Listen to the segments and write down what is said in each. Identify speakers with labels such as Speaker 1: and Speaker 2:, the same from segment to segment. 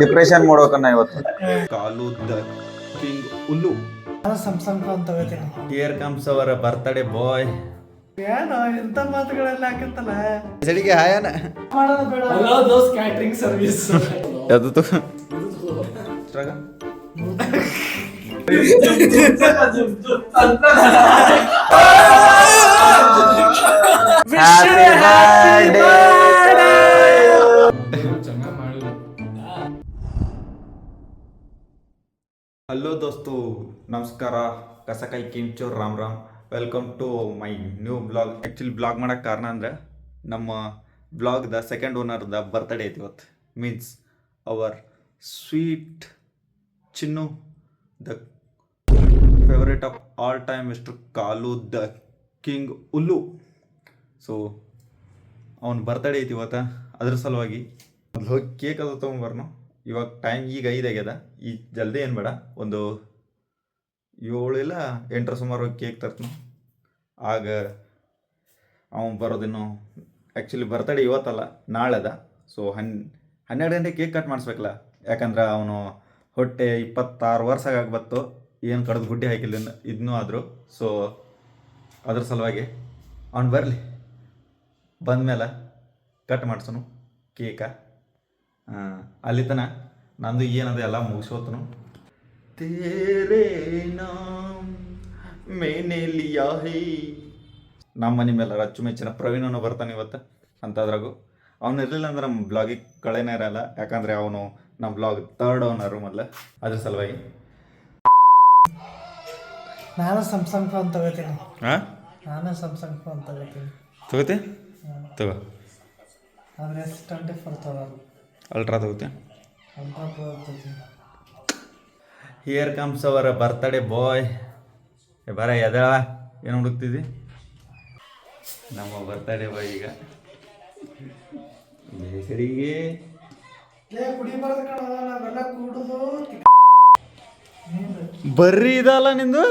Speaker 1: Depression ಮಾಡೋಕನ್ನ ಇವತ್ತು.
Speaker 2: ಕಾಲು king ಹುಲ್ಲು.
Speaker 3: Samsung ಅಂತ ಹೇಳ್ತೀನಿ
Speaker 2: ಹಿಯರ್ ಕಮ್ಸ್ ಅವರ ಬರ್ತಡೇ ಬಾಯ್
Speaker 3: ಏನು? ಎಂತ ಮಾತುಗಳೆಲ್ಲ ಹಾಕತ್ತಲ್ಲ
Speaker 2: ಸಡಿಗೆ ಹಾಯನ
Speaker 3: ಮಾಡೋದು ಬೇಡ.
Speaker 4: ಹಲೋ ದೋಸ್ ಕ್ಯಾಟ್ರಿಂಗ್ ಸರ್ವಿಸ್
Speaker 2: ಯಾವ್ದು ಹಲೋ ದೋಸ್ತು ನಮಸ್ಕಾರ ಕಸಕಾಯಿ ಕಿಂಚೂರ್ Ram Ram welcome to my new blog actually blog ಮಾಡೋಕ್ಕೆ ಕಾರಣ ಅಂದರೆ ನಮ್ಮ ಬ್ಲಾಗ್ದ ಸೆಕೆಂಡ್ ಓನರ್ದ ಬರ್ತ್ಡೇ ಐತಿ ಇವತ್ತು means our sweet Chinnu the favourite of all time mister Kalu the king Ullu so ಅವನ ಬರ್ತ್ಡೇ ಐತಿ ಇವತ್ತು ಅದ್ರ ಸಲುವಾಗಿ ಮೊದಲು ಹೋಗಿ ಕೇಕ್ ಅದು ತೊಗೊಂಬರ್ನು ಇವಾಗ ಟೈಮ್ ಈಗ ಐದು ಆಗ್ಯದ. ಈ ಜಲ್ದಿ ಏನು ಬೇಡ, ಒಂದು ಏಳು ಇಲ್ಲ ಎಂಟರ ಸುಮಾರು ಕೇಕ್ ತರ್ತೀನಿ. ಆಗ ಅವನು ಬರೋದಿನ್ನು ಆ್ಯಕ್ಚುಲಿ ಬರ್ತಡೆ ಇವತ್ತಲ್ಲ ನಾಳೆ ಅದ ಸೊ ಹನ್, ಹನ್ನೆರಡು ಗಂಟೆ ಕೇಕ್ ಕಟ್ ಮಾಡಿಸ್ಬೇಕಲ್ಲ. ಯಾಕಂದ್ರೆ ಅವನು ಹೊಟ್ಟೆ ಇಪ್ಪತ್ತಾರು ವರ್ಷ ಆಗ್ಬತ್ತು ಏನು ಕಡ್ದು ಗುಡ್ಡೆ ಹಾಕಿಲ್ಲ ಇದನ್ನೂ ಆದರೂ. ಸೊ ಅದ್ರ ಸಲುವಾಗಿ ಅವನು ಬರಲಿ. ಬಂದಮೇಲೆ ಕಟ್ ಮಾಡಿಸೋನು ಕೇಕ ಅಲ್ಲಿ ತನ ನಂದು ಏನದ ಎಲ್ಲ ಮುಗಿಸೋತನು. ತೇರೇ ನಾಮ್ ಮೇನೆ ಲಿಯಾ ಹೈ ನಮ್ಮ ಮನೆ ಮೇಲೆ ಅಚ್ಚುಮೆಚ್ಚಿನ ಪ್ರವೀಣನು ಬರ್ತಾನೆ ಇವತ್ತು ಅಂತದ್ರಾಗು. ಅವ್ನು ಇರಲಿಲ್ಲ ಅಂದ್ರೆ ನಮ್ಮ ಬ್ಲಾಗಿಗೆ ಕಳೆನೇ ಇರಲ್ಲ ಯಾಕಂದರೆ ಅವನು ನಮ್ಮ ಬ್ಲಾಗ್ ತರ್ಡ್ ಓನರು ಮೊದಲು ಅದ್ರ ಸಲುವಾಗಿ.
Speaker 3: ನಾನು ಸಂಸಂಗ್ ಫೋನ್ ತಗೋತೀನಿ.
Speaker 2: ಹಾಂ
Speaker 3: ನಾನು ಸಂಸಂಗ್ ಫೋನ್ ತಗೋತೀನಿ.
Speaker 2: ತಗೋತಿ? ತಗೋ.
Speaker 3: ಆದ್ರೆ ಎಸ್ ಟ್ವೆಂಟಿ ಫೋರ್ ತಗೋದು.
Speaker 2: ಅಲ್ಟ್ರಾ ತಗೋತೆ ಹಿಯರ್ ಕಮ್ಸ್ ಅವರ ಬರ್ತ್ಡೇ ಬಾಯ್ ಬರ ಎದಳ? ಏನು ಹುಡುಕ್ತಿದ್ದಿ? ನಮ್ಮ ಬರ್ತ್ಡೇ ಬಾಯ್ ಈಗ. ಬೇಸರಿಗೆ. ಬರ್ರಿ ಇದಲ್ಲ ನಿಂದು?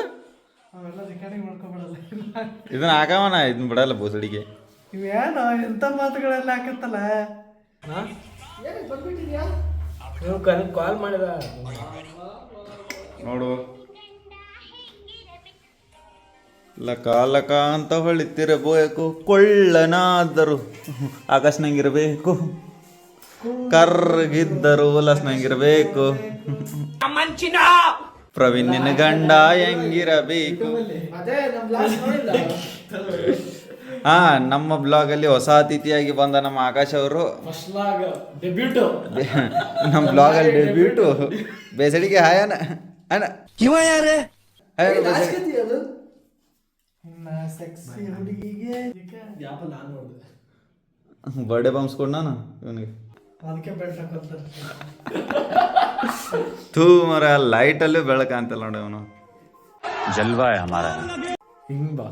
Speaker 2: ಇದನ್ನ ಹಾಕವನ ಇದನ್ನ ಬಿಡಲ್ಲ ಬೋಸಡಿಗೆ.
Speaker 3: ಇವೇನು ಎಂತ ಮಾತುಗಳೆಲ್ಲ ಹಾಕತ್ತಲ್ಲ?
Speaker 4: ನೀವು ಕನ್ ಕಾಲ್ ಮಾಡಿದ?
Speaker 2: ನೋಡು. ಲಕಾಲಕ ಲಕ ಅಂತ ಹೊಳಿತಿರಬೇಕು ಕೊಳ್ಳನಾದರು ಆಕಾಶನಂಗಿರಬೇಕು ಕರ್ಗಿದ್ದರು ಉಲಸ್ನಂಗಿರಬೇಕು ಪ್ರವೀಣ್ ನಿನ್ನ ಗಂಡ ಹೆಂಗಿರಬೇಕು? ಹಾ ನಮ್ಮ ಬ್ಲಾಗ್ ಅಲ್ಲಿ ಹೊಸ ಅತಿಥಿಯಾಗಿ ಬಂದ ನಮ್ಮ ಆಕಾಶ್ ಅವರು. ನಮ್ಮ ಬ್ಲಾಗ್ ಅಲ್ಲಿ ಡೆಬ್ಯೂಟು ಬೇಸಡಿಗೆ ಹಾಯನ ಅಣ್ಣ.
Speaker 5: ಇವ ಯಾರೇ?
Speaker 2: ಬರ್ಡೇ ಬಂಬ್ಸ್ಕೊಂಡ್ ನಾನು ಲೈಟ್ ಅಲ್ಲೂ ಬೆಳಕ ಅಂತಲ್ಲ ನೋಡಿ ಅವನು
Speaker 5: ಜಲ್ವಾ
Speaker 4: ಹಿಂಗ್ ಬಾ.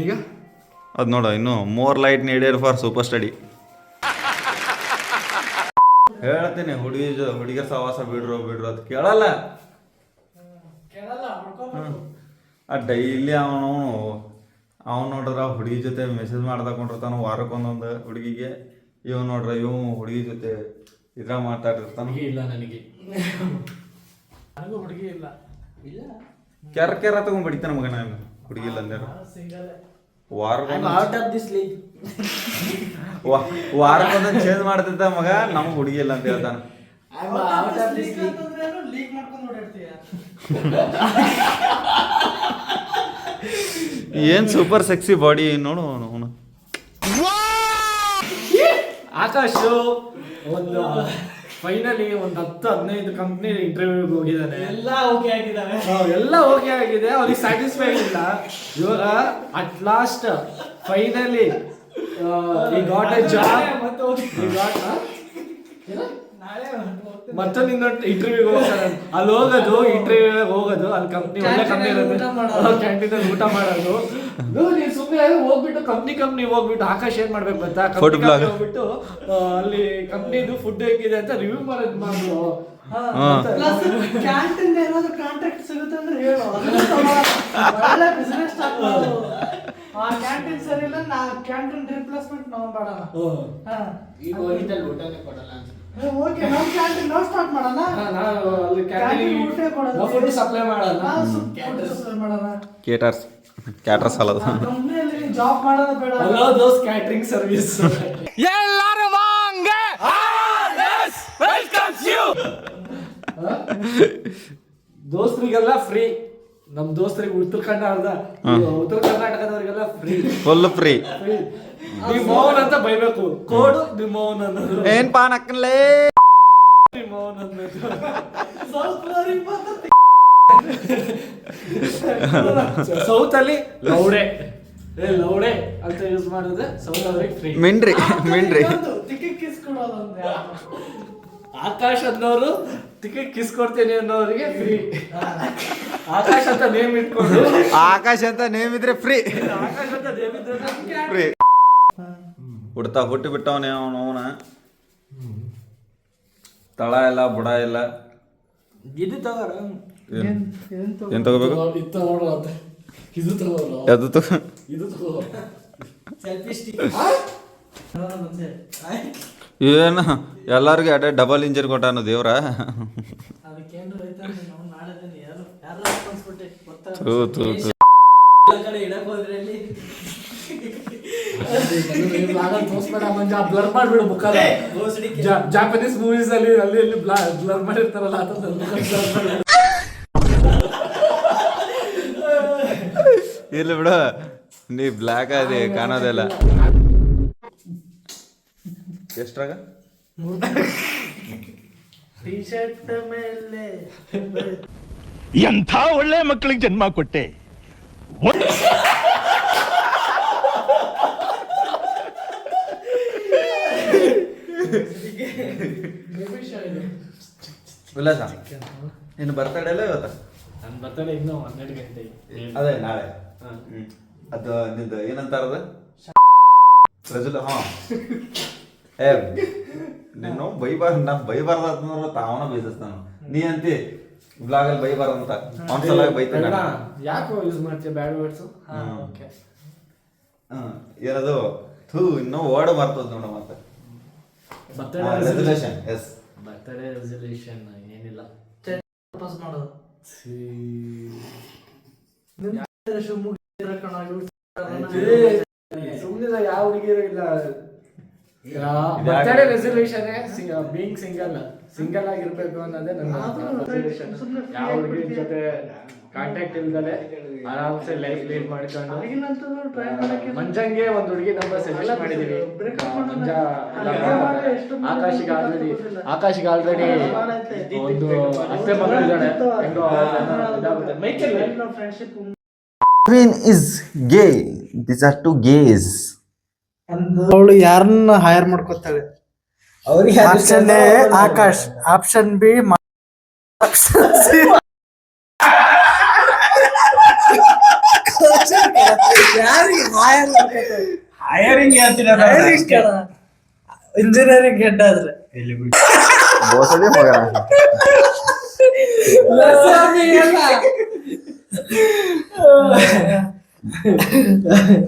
Speaker 4: ಈಗ?
Speaker 2: ಅದು ನೋಡ ಇನ್ನು ಮೋರ್ ಲೈಟ್ ನೀಡಿಯರ್ ಫಾರ್ ಸೂಪರ್ ಸ್ಟಡಿ. ಹೇಳ್ತೀನಿ ಹುಡುಗಿ ಹುಡುಗಿಯ ಸಹವಾಸ ಬಿಡ್ರು ಬಿಡ್ರು ಅದು ಕೇಳಲ್ಲ. ಆ ಡೈಲಿ ಅವನು ಅವ್ನು ನೋಡ್ರ ಹುಡುಗಿ ಜೊತೆ ಮೆಸೇಜ್ ಮಾಡ್ದಾಕೊಂಡಿರ್ತಾನ ವಾರಕ್ಕೊಂದೊಂದು ಹುಡುಗಿಗೆ. ಇವ್ ನೋಡ್ರ ಇವ್ ಹುಡುಗಿ ಜೊತೆ ಇದ್ರ ಮಾತಾಡಿರ್ತಾನ.
Speaker 4: ಹುಡುಗಿ ಇಲ್ಲ ನನಗೆ. ನನಗೂ ಹುಡುಗಿ ಇಲ್ಲ. ಇಲ್ಲ
Speaker 2: ಕೆರ ಕೆರ ತಗೊಂಡ್ಬಿಡಿತಾನ ಮಗನ. ಹುಡುಗಿ ಇಲ್ಲ ಅಂದ್ಯಾರ. ವಾರಕ್ಕೊಂದು
Speaker 4: ಔಟ್ ಆಫ್ ದಿಸ್ ಲೀಗ್
Speaker 2: ವಾರಕ್ಕೊಂದೊಂದು ಚೇಂಜ್ ಮಾಡ್ತಿದ್ದ ಮಗ ನಮ್ಗೆ ಹುಡುಗಿ ಇಲ್ಲ ಅಂತ ಹೇಳ್ತಾನ.
Speaker 4: ಐ ಆಫ್ ದಿಸ್
Speaker 3: ಲೀಕ್ ಮಾಡ್ಕೊಂಡು ಓಡಾಡ್ತೀಯ?
Speaker 2: ಏನ್ ಸೂಪರ್ ಸೆಕ್ಸಿ ಬಾಡಿ ನೋಡು ಅವನು.
Speaker 4: ಆಕಾಶ್ ಒಂದು ಫೈನಲಿ ಒಂದು ಹತ್ತು ಹದಿನೈದು ಕಂಪ್ನಿ ಇಂಟರ್ವ್ಯೂ ಹೋಗಿದ್ದಾನೆ. ಎಲ್ಲ ಓಕೆ ಆಗಿದ್ದಾವೆ. ಎಲ್ಲ ಓಕೆ ಆಗಿದೆ. ಅವ್ರಿಗೆ ಸ್ಯಾಟಿಸ್ಫೈ ಇಲ್ಲ. ಇವಾಗ at last finally he got a job he got ನಿನ್ನ ಇಂಟರ್ವ್ಯೂಗೆ ಹೋಗ್ತಾರೆ ಅಲ್ಲಿ ಹೋಗೋದು ಇಂಟರ್ವ್ಯೂ ಹೋಗೋದು ಅಲ್ಲಿ ಕಂಪ್ನಿ ಒಳ್ಳೆ ಕಂಪ್ನಿ ಇರುತ್ತೆ ಕ್ಯಾಂಟೀನಲ್ಲಿ ಊಟ ಮಾಡೋದು. ನೋ ನೀನ್ ಸುಮ್ಮನೆ ಹೋಗ್ಬಿಟ್ಟು ಕಂಪ್ನಿ ಕಂಪ್ನಿ ಹೋಗ್ಬಿಟ್ಟು ಆಕಾಶ್ ಏನ್ ಮಾಡ್ಬೇಕು ಗೊತ್ತಾ? ಕಂಪ್ನಿ ಹೋಗ್ಬಿಟ್ಟು ಅಲ್ಲಿ ಕಂಪ್ನಿದು ಫುಡ್ ಹೇಗಿದೆ ಅಂತ ರಿವ್ಯೂ ಮಾಡೋದು
Speaker 3: ಪ್ಲಸ್ ಕ್ಯಾಂಟೀನ್ ಏನಾದ್ರು ಕಾಂಟ್ರಾಕ್ಟ್ ಸಿಗುತ್ತೆ ಅಂದ್ರೆ ಹೇಳು. ಅದನ್ನ ತಗೋ. ಒಳ್ಳೆ ಬಿಸ್ನೆಸ್ ಸ್ಟಾರ್ಟ್ ಮಾಡು. ಆ ಕ್ಯಾಂಟೀನ್ ಸರಿ ಇಲ್ಲ ನಾ ಕ್ಯಾಂಟೀನ್ ರಿಪ್ಲೇಸ್ಮೆಂಟ್ ನಾವು ಮಾಡೋಣ.
Speaker 4: ಈಗ ಹೋಗಿದ್ದಲ್ಲಿ ಊಟನೇ ಕೊಡಲ್ಲ ಅನ್ಸುತ್ತೆ.
Speaker 3: ಓಕೆ ನಮ್ ಕ್ಯಾಂಟೀನ್ ನಾವು ಸ್ಟಾರ್ಟ್ ಮಾಡೋಣ?
Speaker 4: ನಾವು ಅಲ್ಲಿ
Speaker 3: ಕ್ಯಾಂಟೀನ್ ಊಟ ಕೊಡೋದು.
Speaker 4: ಫುಡ್ ಸಪ್ಲೈ ಮಾಡೋಣ.
Speaker 3: ನಾವು ಸ್ವಲ್ಪ food supply ಮಾಡೋಣ.
Speaker 2: ಕೇಟರ್ಸ್ ಕ್ಯಾಟ್ರಸ್ ಅಲ್ಲದು
Speaker 3: ಕಂಪ್ನಿಯಲ್ಲಿ ಜಾಬ್ ಮಾಡೋದು ಬೇಡ.
Speaker 4: ಹಲೋ ದೋಸ್ ಕ್ಯಾಟ್ರಿಂಗ್ ಸರ್ವಿಸ್ ದೋಸ್ತರಿಗೆಲ್ಲ ಫ್ರೀ ನಮ್ ದೋಸ್ತರಿಗೆ ಉತ್ತರ ಕನ್ನಡ ಉತ್ತರ ಕರ್ನಾಟಕದವರಿಗೆಲ್ಲ ಫ್ರೀ
Speaker 2: ಫುಲ್ ಫ್ರೀ
Speaker 4: ಫ್ರೀ ನಿಮ್ಮ ಅಂತ ಬೈಬೇಕು. ಕೋಡು ನಿಮ್ಮ ಅನ್ನೋದು
Speaker 2: ಏನ್ ಪಾನ್ ಹಾಕನ್ಲೇ?
Speaker 4: ನಿಮ್ಮ ಮೌನ್ ಅನ್ನೋದು ಸೌತ್ ಅಲ್ಲಿ ಲೌಡೆ. ಏ ಲೌಡೆ ಅಂತ ಯೂಸ್ ಮಾಡಿದ್ರೆ ಸೌತ್ ಅವ್ರಿಗೆ ಫ್ರೀ
Speaker 2: ಮಿಂಡ್ರಿ. ಮಿಂಡ್ರಿ
Speaker 3: ಟಿಕೆಟ್ ಕಿಸ್
Speaker 4: ಆಕಾಶ್ ಅನ್ನೋರು ಟಿಕೆಟ್ ಕಿಸ್ ಕೊಡ್ತೀನಿ ಅನ್ನೋರಿಗೆ ಫ್ರೀ ಆಕಾಶ್ ಅಂತ ನೇಮ್ ಇಟ್ಕೊಂಡು.
Speaker 2: ಆಕಾಶ ಅಂತ ನೇಮ್ ಇದ್ರೆ ಫ್ರೀ
Speaker 4: ಆಕಾಶ್ ಅಂತ ನೇಮ್ ಇದ್ರೆ
Speaker 2: ಫ್ರೀ ಹುಡ್ತಾ ಹುಟ್ಟಿ ಬಿಟ್ಟವನೇ ಅವನು ಅವನ. ತಳ ಇಲ್ಲ ಬುಡ ಇಲ್ಲ.
Speaker 4: ಇದು ತಗೋರ?
Speaker 2: ಏನ್
Speaker 3: ಏನ್- ಏನ್ ತಗೋ-
Speaker 2: ಏನ್ ತಗೋಬೇಕು?
Speaker 4: ಅಂತ ಇದು
Speaker 2: ತಗೋ?
Speaker 4: ಇದು.
Speaker 2: ಏನು? ಎಲ್ಲರಿಗೂ ಅಡೆ ಡಬಲ್ ಇಂಜಿನ್ ಕೊಟ್ಟಾನು ದೇವ್ರ.
Speaker 3: ಏನು ರೈತ ನಾವು ನಾಳೆ ದಿನ ಯಾರು ಯಾರು responsibility ಗೊತ್ತಾ?
Speaker 2: ಥೂ ಥೂ ಥೂ.
Speaker 4: ತೋರಿಸ್ಬೇಡ ಮಂಜ ಬ್ಲರ್ ಮಾಡ್ಬಿಡು ಮುಖದ ಜಾಪನೀಸ್ ಮೂವೀಸ್ ಅಲ್ಲಿ ಅಲ್ಲಿ ಅಲ್ಲಿ ಬ್ಲರ್ ಮಾಡಿರ್ತಾರಲ್ಲ ಆ.
Speaker 2: ಇಲ್ಲ ಬಿಡು. ನೀ ಬ್ಲ್ಯಾಕ್ ಅದಿ ಕಾಣೋದಿಲ್ಲ. ಎಷ್ಟ್ರಾಗ
Speaker 3: ಮೇಲೆ.
Speaker 5: ಎಂಥ ಒಳ್ಳೆ ಮಕ್ಕಳಿಗೆ ಜನ್ಮ ಕೊಟ್ಟೆ?
Speaker 2: ಇಲ್ಲ ಸರ್ ಇನ್ನು ಬರ್ತಡೇ ಇಲ್ಲ ಇವತ್ತ?
Speaker 4: ನನ್ನ ಬರ್ತಡೇ ಇನ್ನೂ ಹನ್ನೆರಡು ಗಂಟೆ.
Speaker 2: ಅದೇ ನಾಳೆ? ಅದು ನಿಂದು ಏನಂತಾರದ ರಜುಲ ಹಾ. ಏ ನೀನು ಬೈಬಾರ ನಾ ಬೈಬಾರ್ದ ಅಂತಂದ್ರೆ ತಾವನ ಬೈದಿಸ್ತಾನ ನೀ ಅಂತಿ ಬ್ಲಾಗ್ ಅಲ್ಲಿ ಬೈಬಾರ್ದ ಅಂತ ಅವ್ನ ಸಲ ಬೈತಾನೆ
Speaker 4: ಯಾಕೋ ಯೂಸ್ ಮಾಡ್ತೀಯ ಬ್ಯಾಡ್ ವರ್ಡ್ಸ್
Speaker 3: okay.
Speaker 2: ಏನದು? ಥೂ ಇನ್ನೂ ಓಡ ಬರ್ತದ ನೋಡ ಮತ್ತೆ. ರೆಸಲ್ಯೂಷನ್ ಎಸ್
Speaker 4: ಬರ್ತಡೇ ರೆಸಲ್ಯೂಷನ್ ಏನಿಲ್ಲ.
Speaker 3: ವಾಪಸ್ ಮಾಡೋದು.
Speaker 4: ಸುಮ್ಮನೆ ಯಾವ ಹುಡುಗಿರ ಇಲ್ಲ. Birthday resolution being single single ಆಗಿರ್ಬೇಕು ಅನ್ನೋದೇ ನನ್ನ
Speaker 3: free
Speaker 4: ಯಾವ ಹುಡುಗಿ ಜೊತೆ ಕಾಂಟ್ಯಾಕ್ಟ್ ಇಲ್ದಲೆ ಆರಾಮ್ಸೆ ಲೈಫ್ ಲೀಡ್ ಮಾಡ್ಕೊಂಡು ಮಂಜಂಗೆ ಒಂದು ಹುಡುಗಿ ನಂಬರ್ ಸಜೆಸ್ಟ್ ಮಾಡಿದೀವಿ. ಮಂಜ ಆಕಾಶಿಗೆ ಆಲ್ರೆಡಿ. ಆಕಾಶಿಗೆ ಆಲ್ರೆಡಿ ಒಂದು ಅತ್ತೆ ಮಗಳಿದ್ದಾಳೆ ಹೆಂಗೋ
Speaker 3: Michael friendship
Speaker 2: queen is gay this are two guys
Speaker 3: ಅವಳು ಯಾರನ್ನ ಹೈರ್ ಮಾಡ್ಕೋತಾಳೆ?
Speaker 4: ಅವ್ರಿಗೆ
Speaker 3: option A Akash option B option C engineering head ಆದ್ರೆ.
Speaker 2: ಬೋಸಡಿ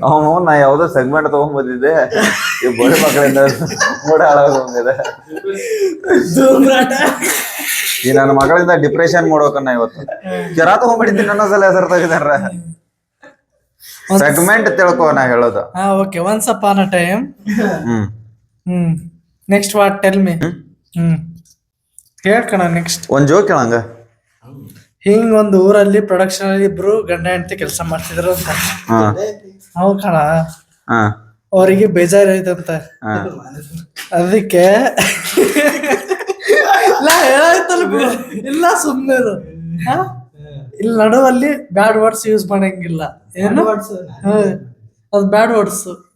Speaker 2: ಅವನು ನಾ ಯಾವ್ದೋ ಸೆಗ್ಮೆಂಟ್ ತಗೊಂಡ್ ಬಂದಿದ್ದೆ ಈ ಬೋಡಿ ಮಕ್ಕಳಿಂದ ಮೂಡ ಹಾಳಾಗೋಗಿದೆ ಈ ನನ್ನ ಮಗಳಿಂದ ಡಿಪ್ರೆಷನ್ ಮಾಡೋಕನ್ನ ಇವತ್ತು. ಜರ ತಗೊಂಡ್ಬಿಟ್ಟಿದ್ದೀನಿ ನನ್ನ ಸಲ ಹೆಸರು ತೆಗಿದಾರ ಸೆಗ್ಮೆಂಟ್ ತಿಳ್ಕೊ ನಾ ಹೇಳೋದು.
Speaker 3: ಹಾ okay once upon a time
Speaker 2: hmm.
Speaker 3: Hmm. Next what tell me hmm. ಹೇಳ್ಕಣ next
Speaker 2: ಒಂದ್ ಜೋಕ್ ಹೇಳಂಗ
Speaker 3: ಹಿಂಗ್ ಒಂದ್ ಊರಲ್ಲಿ ಪ್ರೊಡಕ್ಷನ್ ಅಲ್ಲಿ ಇಬ್ರು ಗಂಡ ಹೆಂಡತಿ ಕೆಲಸ ಮಾಡ್ತಿದ್ರು ಅಂತ.
Speaker 2: ಹಾ.
Speaker 3: ಅವ್ ಕಣ.
Speaker 2: ಹಾ.
Speaker 3: ಅವರಿಗೆ ಬೇಜಾರಾಯ್ತಂತ.
Speaker 2: ಹಾ.
Speaker 3: ಅದಕ್ಕೆ ಇಲ್ಲ ಹೇಳಾಯ್ತಲ್ಲ ಬಿಡು. ಇಲ್ಲ ಸುಮ್ನೆ ಇರು. ಹಾ? ಇಲ್ಲಿ ನಡುವಲ್ಲಿ ಬ್ಯಾಡ್ ವರ್ಡ್ಸ್ ಯೂಸ್ ಮಾಡಂಗಿಲ್ಲ. ಏನು? ಹ್ಮ್. ಅದು bad words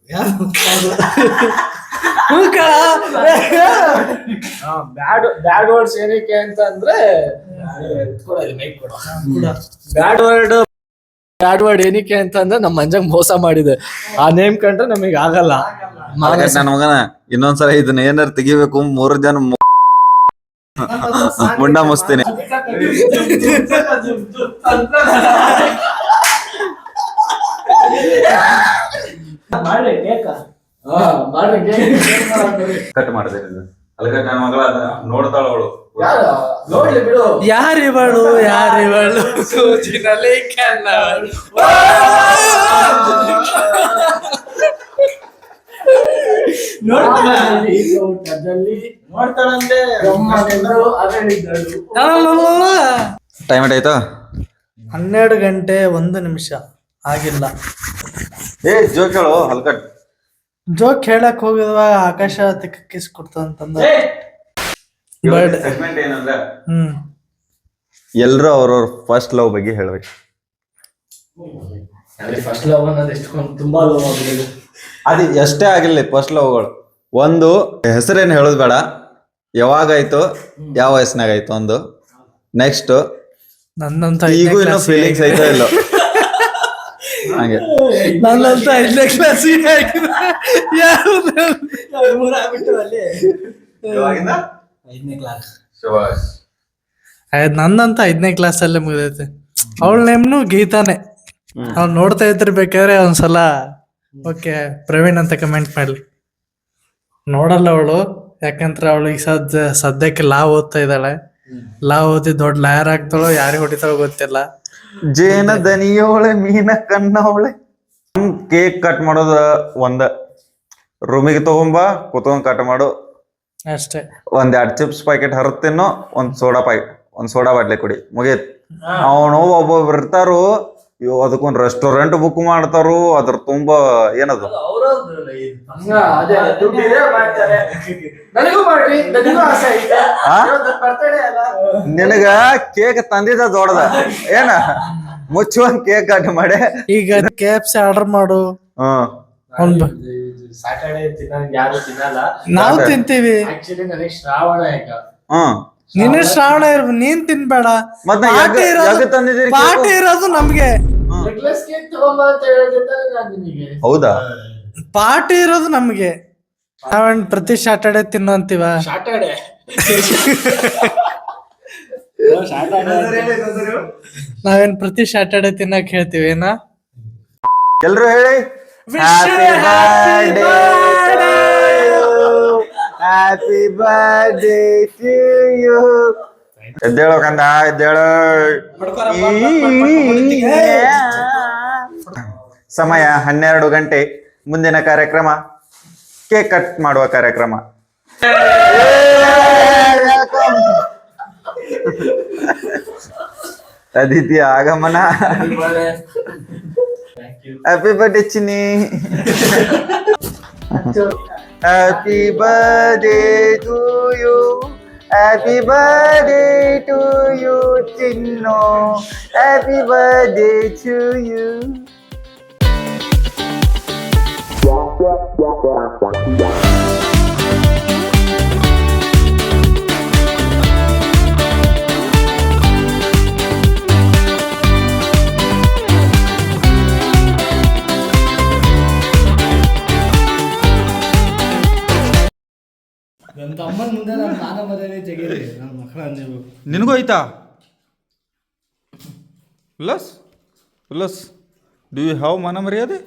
Speaker 4: bad bad words ಏನಕ್ಕೆ ಅಂತ ಅಂದ್ರೆ ಬ್ಯಾಡ್ ವರ್ಡ್ ಬ್ಯಾಡ್ ವರ್ಡ್ ಏನಕ್ಕೆ ಅಂತ ಅಂದ್ರೆ ನಮ್ಮ ಮಂಜಂಗ್ ಮೋಸ ಮಾಡಿದೆ. ಆ ನೇಮ್ ಕಂಡ್ರೆ ನಮಗೆ ಆಗಲ್ಲ.
Speaker 2: ನನ್ನ ಮಗನ ಇನ್ನೊಂದ್ಸಲ ಇದನ್ನ ಏನಾರ ತೆಗಿಬೇಕು ಮೂರು ಜನ ಮುಂಡಾ ಮುಂಡ ಮುಸ್ತೀನಿ. ಕಟ್ ಮಾಡಿದೆ ಅಲ್ಲಿಗೆ ನನ್ನ ಮಗಳ ನೋಡ್ತಾಳ ಅವಳು.
Speaker 4: ನೋಡ್ಲಿ ಬಿಡು.
Speaker 3: ಯಾರಿವಳು ಯಾರಿವಳು? ಸೂಚಿನಲ್ಲಿ ಕಣ್ಣವಳು
Speaker 2: ಟೈಮ್ ಆಯ್ತಾ?
Speaker 3: ಹನ್ನೆರಡು ಗಂಟೆ ಒಂದು ನಿಮಿಷ. ಆಗಿಲ್ಲ.
Speaker 2: ಏ ಜೋಕ್ ಹೇಳು ಹಲ್ಕಟ್.
Speaker 3: ಜೋಕ್ ಹೇಳಕ್ ಹೋಗಿದ್ವಾಗ ಆಕಾಶ ತಿಕ್ಕ ಕಿಸ್.
Speaker 2: ಸೆಗ್ಮೆಂಟ್ ಏನಂದ್ರೆ?
Speaker 3: ಹ್ಮ್.
Speaker 2: ಎಲ್ರು ಅವ್ರವ್ರ ಫಸ್ಟ್ ಲವ್ ಬಗ್ಗೆ ಹೇಳ್ಬೇಕು
Speaker 4: ಫಸ್ಟ್ ಲವ್ ಅನ್ನೋದು ತುಂಬಾ ಲವ್
Speaker 2: ಅದು ಎಷ್ಟೇ ಆಗಿರ್ಲಿ ಫಸ್ಟ್ ಲವ್ಗಳು ಒಂದು ಹೆಸರೇನು ಹೇಳೋದು ಬೇಡ. ಯಾವಾಗಾಯ್ತು ಯಾವ ವಯಸ್ಸಿನಾಗ ಆಯ್ತು ಒಂದು. ನೆಕ್ಸ್ಟ್
Speaker 3: ನನ್ನಂತ
Speaker 2: ಈಗೂ ಇನ್ನೂ ಫೀಲಿಂಗ್ಸ್ ಐತೋ ಇಲ್ಲೋ? ಹಂಗೆ.
Speaker 3: ನನ್ನಂತ ಐದನೇ ಕ್ಲಾಸ್
Speaker 4: ಐದನೇ ಕ್ಲಾಸ್
Speaker 3: ನನ್ನಂತ ಐದನೇ ಕ್ಲಾಸ್ ಅಲ್ಲೇ ಮುಗಿದೈತೆ. ಅವಳ ನೇಮ್ನು ಗೀತಾನೆ. ಅವ್ನು ನೋಡ್ತಾ ಇದ್ದಿರ್ಬೇಕಾದ್ರೆ ಒಂದ್ಸಲ ಓಕೆ ಪ್ರವೀಣ್ ಅಂತ ಕಮೆಂಟ್ ಮಾಡ್ಲಿ. ನೋಡಲ್ಲ ಅವಳು ಯಾಕಂದ್ರೆ ಅವಳು ಈಗ ಸದ್ಯ ಸದ್ಯಕ್ಕೆ ಲಾ ಓದ್ತಾ ಇದ್ದಾಳೆ. ಲಾ ಓದಿ ದೊಡ್ಡ ಲಾಯರ್ ಆಗ್ತಾಳೋ ಯಾರಿಗೆ ಹೊಡಿತಾಳೋ ಗೊತ್ತಿಲ್ಲ.
Speaker 2: ಜೇನ ದನಿಯೋಳೆ ಮೀನ ಕಣ್ಣವಳೆ ಕೇಕ್ ಕಟ್ ಮಾಡೋದ ಒಂದ. ರೂಮಿಗೆ ತಗೊಂಬ ಕುತ್ಕೊಂಡ್ ಕಟ್ ಮಾಡು.
Speaker 3: ಅಷ್ಟೇ.
Speaker 2: ಒಂದ್ ಎರಡ್ ಚಿಪ್ಸ್ ಪ್ಯಾಕೆಟ್ ಹರಿದ್ ತಿನ್ನು ಒಂದ್ ಸೋಡಾ ಪ್ಯಾಕೆಟ್ ಒಂದ್ ಸೋಡಾ ಬಾಟ್ಲಿ ಕುಡಿ. ಮುಗಿಯತ್ ಅವನು ಒಬ್ಬೊಬ್ರು ಇರ್ತಾರು ಇವ್ ಅದಕ್ಕೊಂದ್ ರೆಸ್ಟೋರೆಂಟ್ ಬುಕ್ ಮಾಡ್ತಾರು ಅದ್ರ ತುಂಬಾ ಏನದು?
Speaker 4: ನನಗೂ ಮಾಡ್ರಿ ನನಗೂ ಆಸೆ ಐತೆ.
Speaker 2: ಆ?
Speaker 4: ಅಲ್ಲ.
Speaker 2: ನಿನಗ ಕೇಕ್ ತಂದಿದ ದೊಡ್ಡದ. ಏನ? ಮುಚ್ಚುವಂಗ್ ಕೇಕ್ ಕಟ್ ಮಾಡಿ.
Speaker 3: ಈಗ ಕೇಪ್ಸ್ ಎಫ್ ಸಿ ಆರ್ಡರ್ ಮಾಡು.
Speaker 2: ಹ್ಮ್
Speaker 4: ಯಾರು ತಿನ್ನಲ್ಲ.
Speaker 3: ನಾವು ತಿಂತೀವಿ.
Speaker 4: ಆಕ್ಚುಲಿ ನನಗೆ ಶ್ರಾವಣ ಈಗ.
Speaker 2: ಹ್ಮ್
Speaker 3: ನಿನ್ನ ಶ್ರಾವಣ. ಇರ್ಬೋದು ನೀನ್ ತಿನ್ಬೇಡ. ಪಾರ್ಟಿ ಇರೋದು ನಮ್ಗೆ.
Speaker 4: ನೆಕ್ಲೆಸ್ ಕೇಕ್ ತಗೊಂಬ ಅಂತ ಹೇಳಿದ್ರೆ ನಾನು ನಿನಗೆ
Speaker 2: ಹೌದಾ?
Speaker 3: ಪಾರ್ಟಿ ಇರೋದು ನಮ್ಗೆ. ನಾವೇನ್ ಪ್ರತಿ ಸ್ಯಾಟರ್ಡೆ ತಿನ್ನೋ ಅಂತೀವ
Speaker 4: ಸ್ಯಾಟರ್ಡೆ
Speaker 3: ನಾವೇನ್ ಪ್ರತಿ ಸ್ಯಾಟರ್ಡೆ ತಿನ್ನಕ್ ಹೇಳ್ತೀವಿ ಏನ?
Speaker 2: ಎಲ್ರು ಹೇಳಿ? ಹ್ಯಾಪಿ ಬರ್ಡೇ ಟು ಯು ಎದ್ದೇಳೋ ಕಂದ ಎದ್ದೇಳೋ ಸಮಯ ಹನ್ನೆರಡು ಗಂಟೆ ಮುಂದಿನ ಕಾರ್ಯಕ್ರಮ ಕೇಕ್ ಕಟ್ ಮಾಡುವ ಕಾರ್ಯಕ್ರಮ ಅದಿತಿ ಆಗಮನ happy birthday Chinni happy birthday to you Happy birthday to you, Chino.
Speaker 4: Happy birthday to you. Yeah, yeah, yeah, yeah, yeah. ನೀವು
Speaker 2: ನಿನಗೂ ಐತಾ Ullas Ullas do you have ಮನ ಮರ್ಯಾದೆ?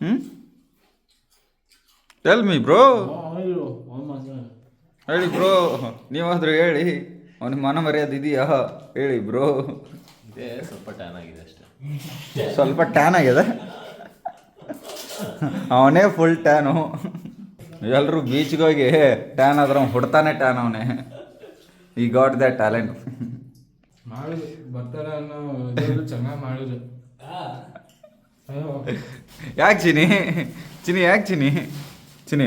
Speaker 2: ಹ್ಞೂ ಟೆಲ್ ಮೀ ಬ್ರೋ ಹೇಳಿ ಬ್ರೋ ನೀವಾದ್ರು ಹೇಳಿ. ಅವನಿಗೆ ಮನ ಮರ್ಯಾದೆ ಇದೆಯಾ? ಹೇಳಿ ಬ್ರೋ
Speaker 1: ಸ್ವಲ್ಪ ಟ್ಯಾನ್ ಆಗಿದೆ ಅಷ್ಟೇ.
Speaker 2: ಸ್ವಲ್ಪ ಟ್ಯಾನ್ ಆಗಿದೆ? ಅವನೇ ಫುಲ್ ಟ್ಯಾನು ಎಲ್ಲರೂ ಬೀಚ್ಗೆ ಹೋಗಿ ಟ್ಯಾನ್ ಆದ್ರೆ ಅವ್ನು ಹುಡ್ತಾನೆ ಟ್ಯಾನ್ ಅವನೇ. ಈ ಗಾಟ್ ದ ಟ್ಯಾಲೆಂಟ್
Speaker 6: ಮಾಡಿದ್ರು ಬರ್ತಾರೆ ಅನ್ನೋ ಚೆನ್ನಾಗಿ ಮಾಡಿದ್ರು
Speaker 2: ಯಾಕೆ ಚಿನಿ ಚಿನಿ ಯಾಕೆ ಚಿನಿ ಚಿನಿ